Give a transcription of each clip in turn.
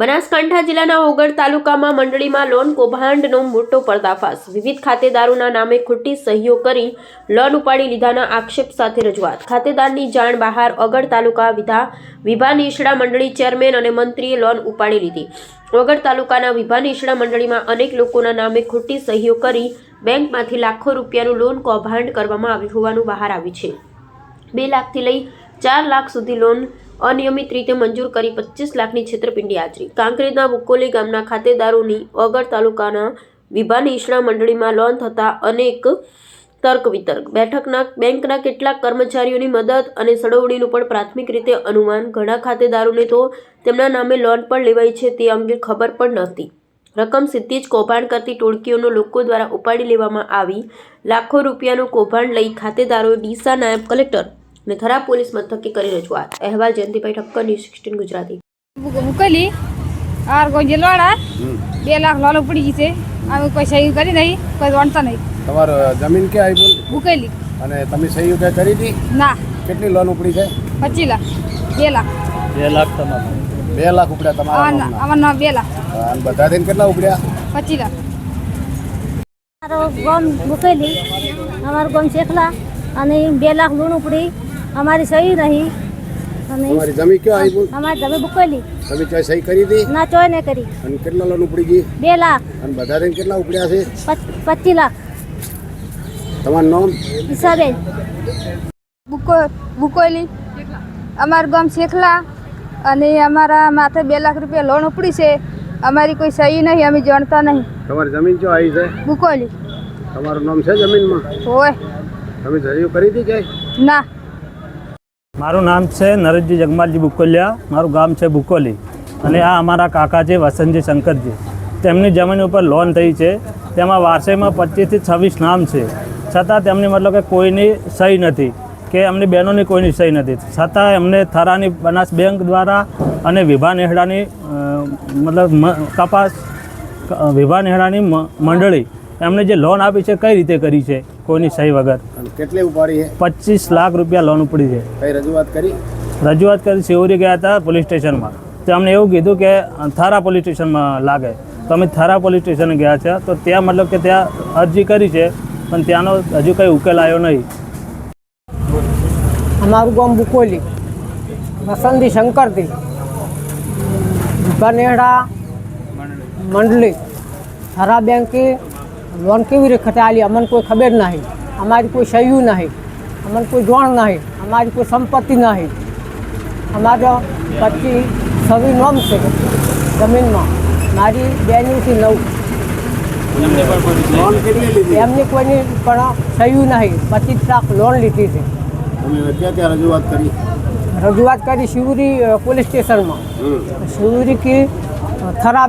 બનાસકાંઠા જિલ્લાના ઓગળ તાલુકામાં મંડળીમાં લોન કૌભાંડનો મોટો પર્દાફાશ. વિવિધ ખાતેદારોના નામે ખોટી સહીઓ કરી લોન ઉપાડી લીધાના આક્ષેપ સાથે રજૂઆત. ખાતેદારની જાણ બહાર ઓગળ તાલુકા વિધા વિભા નીશડા મંડળી ચેરમેન અને મંત્રીએ લોન ઉપાડી લીધી. ઓગળ તાલુકાના વિભા નીશડા મંડળીમાં અનેક લોકોના નામે ખોટી સહીઓ કરી બેંકમાંથી લાખો રૂપિયાનું લોન કૌભાંડ કરવામાં આવ્યું હોવાનું બહાર આવ્યું છે. બે લાખથી લઈ ચાર લાખ સુધી લોન અનિયમિત રીતે મંજૂર કરી પચીસ લાખની છેતરપિંડી આચરી. કાંકરેજના બુકોલી ગામના ખાતેદારોની ઓગળ તાલુકાના વિભાની ઈશણા મંડળીમાં લોન થતા અનેક તર્ક વિતર્ક. બેઠકના, બેંકના કેટલાક કર્મચારીઓની મદદ અને સડવણીનું પણ પ્રાથમિક રીતે અનુમાન. ઘણા ખાતેદારોને તો તેમના નામે લોન પણ લેવાઈ છે તે અંગે ખબર પણ નહોતી. રકમ સીધી જ કૌભાંડ કરતી ટોળકીઓનો લોકો દ્વારા ઉપાડી લેવામાં આવી. લાખો રૂપિયાનું કૌભાંડ લઈ ખાતેદારોએ ડીસા નાયબ કલેક્ટર અને થરા પોલીસ મથકે કરી રજૂઆત અહેવાલ જયંતિભાઈ ઠક્કર ન્યૂઝ સિક્સટીન ગુજરાતી. મુકેલી. આર કોઈ લોડા. બે લાખ લોલો પડી ગઈ છે. અમે કોઈ સહી કરી નહીં કોઈ વાંચતા નહીં. તમારો જમીન કે આવી મુકેલી. અને તમે સહી કે કરી હતી? ના. કેટલી લોન ઉપડી છે? પચીસ લાખ. બે લાખ. બે લાખ તમારા. બે લાખ ઉપડ્યા તમારા. આવાના બે લાખ. અને બધા થઈને કેટલા ઉપડ્યા? પચીસ લાખ. મારો ગમ મુકેલી. અમારું ગમ શેખલા. અને બે લાખ લોન ઉપડી. અમારી સહી નહીં. અને તમારી જમીન ક્યાં આવી બોલ અમારી તમે બુકેલી તમે ચોય સહી કરી હતી? ના ચોય ને કરી. અને કેટલા લોન ઉપડી ગઈ? બે લાખ. અને બધા થઈને કેટલા ઉપડ્યા છે? પચીસ લાખ. તમારું નામ? ઈસાબેન બુકો બુકોલી અમારું ગામ શેખલા. અને અમારા માથે બે લાખ રૂપિયા લોન ઉપડી છે. અમારી કોઈ સહી નહીં અમે જાણતા નહીં. તમારી જમીન ક્યાં આવી છે? બુકોલી તમારું નામ છે જમીનમાં? હોય. તમે સહી કરી હતી ક્યાંય? ના. મારું નામ છે નરેશજી જગમાલજી બુકોલિયા મારું ગામ છે બુકોલી અને આ અમારા કાકા છે, વસંતજી શંકરજી. તેમની જમીન ઉપર લોન થઈ છે. તેમાં વારસાઈમાં પચીસથી છવ્વીસ નામ છે. છતાં તેમની મતલબ કે કોઈની સહી નથી, કે એમની બહેનોની કોઈની સહી નથી. છતાં એમને થરાની બનાસ બેંક દ્વારા અને વિભા નેહડાની મતલબ કપાસ વિભા નેહડાની મંડળી એમને જે લોન આપી છે, કઈ રીતે કરી છે? કોઈની સહી વગર. કેટલી ઉપાડી છે? પચીસ લાખ રૂપિયા લોન ઉપડી છે. કઈ રજૂઆત કરી? રજૂઆત કરી શિવરી ગયા હતા પોલીસ સ્ટેશનમાં. તો અમને એવું કીધું કે થારા પોલીસ સ્ટેશનમાં લાગે. તો અમે થારા પોલીસ સ્ટેશન ગયા છે તો ત્યાં મતલબ કે ત્યાં અરજી કરી છે પણ ત્યાંનો હજુ કંઈ ઉકેલ આવ્યો નહીં. અમારું ગામ બુકોલી. વસંતી શંકરથી. બનેડા મંડળી થરા બેંકે લોન કેવી રીતે આલી અમને કોઈ ખબર નહીં. અમારી કોઈ સહયું નહીં. અમને કોઈ જોણ નહીં. અમારી કોઈ સંપત્તિ નહીં. અમારો પચીસ સવી નોમ છે જમીનમાં. મારી બેનીથી નવ. એમને કોઈની પણ સહયું નહીં. પચીસ લાખ લોન લીધી છે. રજૂઆત કરી. રજૂઆત કરી શિવરી પોલીસ સ્ટેશનમાં. શિવરી કે થરા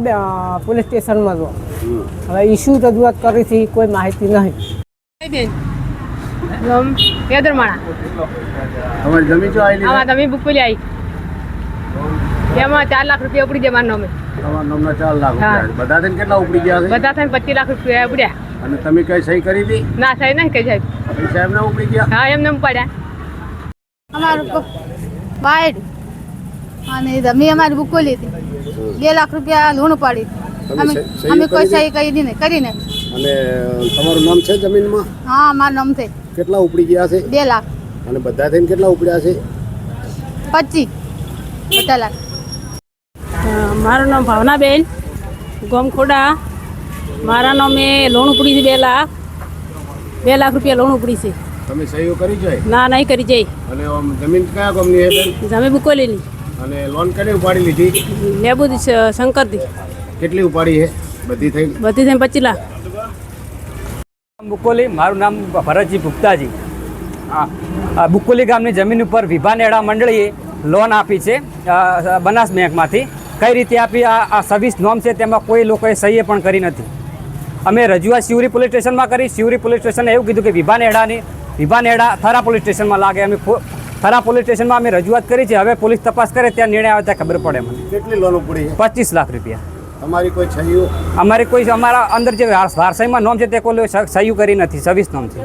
પોલીસ સ્ટેશનમાં જો. હવે શું રજૂઆત કરી હતી કોઈ માહિતી નહીં. તમે બુકોલી આવી એમાં ચાર લાખ રૂપિયા ઉપડી ગયા મારા નામે. ચાર લાખ હા. બધા થઈને કેટલા ઉપડી ગયા બધા થઈને પચીસ લાખ રૂપિયા ઉપડ્યા. અને તમે કઈ સહી કરી હતી? ના સહી નહીં કઈ સાહેબ. પૈસા એમને ઉપડી ગયા? હા એમને પડ્યા અમારું બાયડ. અને તમે અમારી બુકોલી લીધી બે લાખ રૂપિયા લોન પાડી તમે અમે કોઈ સહી કરી નહીં કરીને. અને તમારું નામ છે જમીનમાં? હા મારું નામ છે. કેટલા ઉપડી ગયા છે? બે લાખ. અને બધા થઈને કેટલા ઉપડ્યા છે? પચીસ. બધા લાખ. મારું નામ ભાવનાબેન ગોમખોડા મારા નામે લોન ઉપડી છે બે લાખ. બે લાખ રૂપિયા લોન ઉપડી છે. તમે સહીઓ કરી જાય? ના નહીં કરી જઈ અને જમીન કયા ગામની બેન? બુકોલીની. અને લોન કેની ઉપાડી લીધી? લેબુદ શંકરથી. કેટલી ઉપાડી છે? બધી થઈ બધી થઈ પચીસ લાખ બુકોલી મારું નામ ભરતજી ભુક્તાજી હા આ બુકોલી ગામની જમીન ઉપર વિભાનેડા મંડળીએ લોન આપી છે બનાસ બેંકમાંથી. કઈ રીતે આપી? આ આ સર્વિસ નોમ છે તેમાં કોઈ લોકોએ સહીએ પણ કરી નથી. અમે રજૂઆત શિવરી પોલીસ સ્ટેશનમાં કરી. શિવરી પોલીસ સ્ટેશને એવું કીધું કે વિભાનેડાની વિભાનેડા થરા પોલીસ સ્ટેશનમાં લાગે. અમે થરા પોલીસ સ્ટેશનમાં અમે રજૂઆત કરી છે. હવે પોલીસ તપાસ કરે ત્યાં નિર્ણય આવે ત્યાં ખબર પડે મને. કેટલી લોન પડી પચીસ લાખ રૂપિયા. તમારી કોઈ છહીઓ અમારે કોઈ અમારા અંદર જે વારસાઈમાં નોમ છે તે કોઈ સહયું કરી નથી સવિસ નોમ છે.